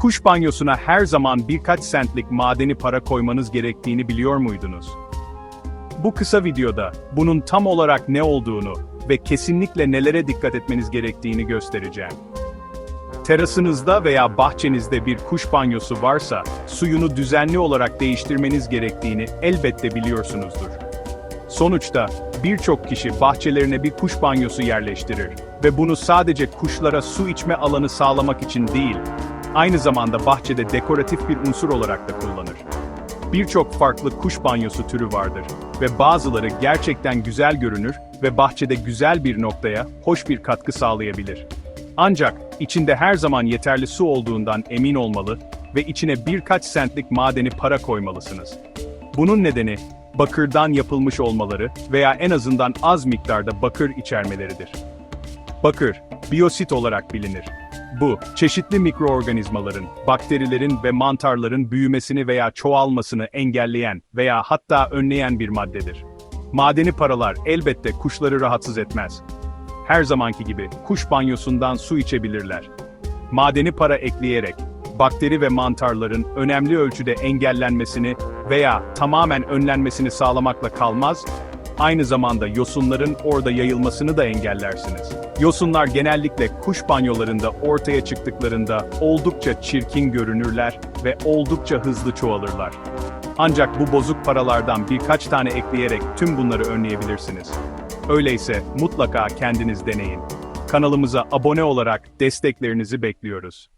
Kuş banyosuna her zaman birkaç sentlik madeni para koymanız gerektiğini biliyor muydunuz? Bu kısa videoda bunun tam olarak ne olduğunu ve kesinlikle nelere dikkat etmeniz gerektiğini göstereceğim. Terasınızda veya bahçenizde bir kuş banyosu varsa, suyunu düzenli olarak değiştirmeniz gerektiğini elbette biliyorsunuzdur. Sonuçta birçok kişi bahçelerine bir kuş banyosu yerleştirir ve bunu sadece kuşlara su içme alanı sağlamak için değil, aynı zamanda bahçede dekoratif bir unsur olarak da kullanır. Birçok farklı kuş banyosu türü vardır ve bazıları gerçekten güzel görünür ve bahçede güzel bir noktaya hoş bir katkı sağlayabilir. Ancak içinde her zaman yeterli su olduğundan emin olmalı ve içine birkaç sentlik madeni para koymalısınız. Bunun nedeni bakırdan yapılmış olmaları veya en azından az miktarda bakır içermeleridir. Bakır, biyosit olarak bilinir. Bu, çeşitli mikroorganizmaların, bakterilerin ve mantarların büyümesini veya çoğalmasını engelleyen veya hatta önleyen bir maddedir. Madeni paralar elbette kuşları rahatsız etmez. Her zamanki gibi kuş banyosundan su içebilirler. Madeni para ekleyerek bakteri ve mantarların önemli ölçüde engellenmesini veya tamamen önlenmesini sağlamakla kalmaz, aynı zamanda yosunların orada yayılmasını da engellersiniz. Yosunlar genellikle kuş banyolarında ortaya çıktıklarında oldukça çirkin görünürler ve oldukça hızlı çoğalırlar. Ancak bu bozuk paralardan birkaç tane ekleyerek tüm bunları önleyebilirsiniz. Öyleyse mutlaka kendiniz deneyin. Kanalımıza abone olarak desteklerinizi bekliyoruz.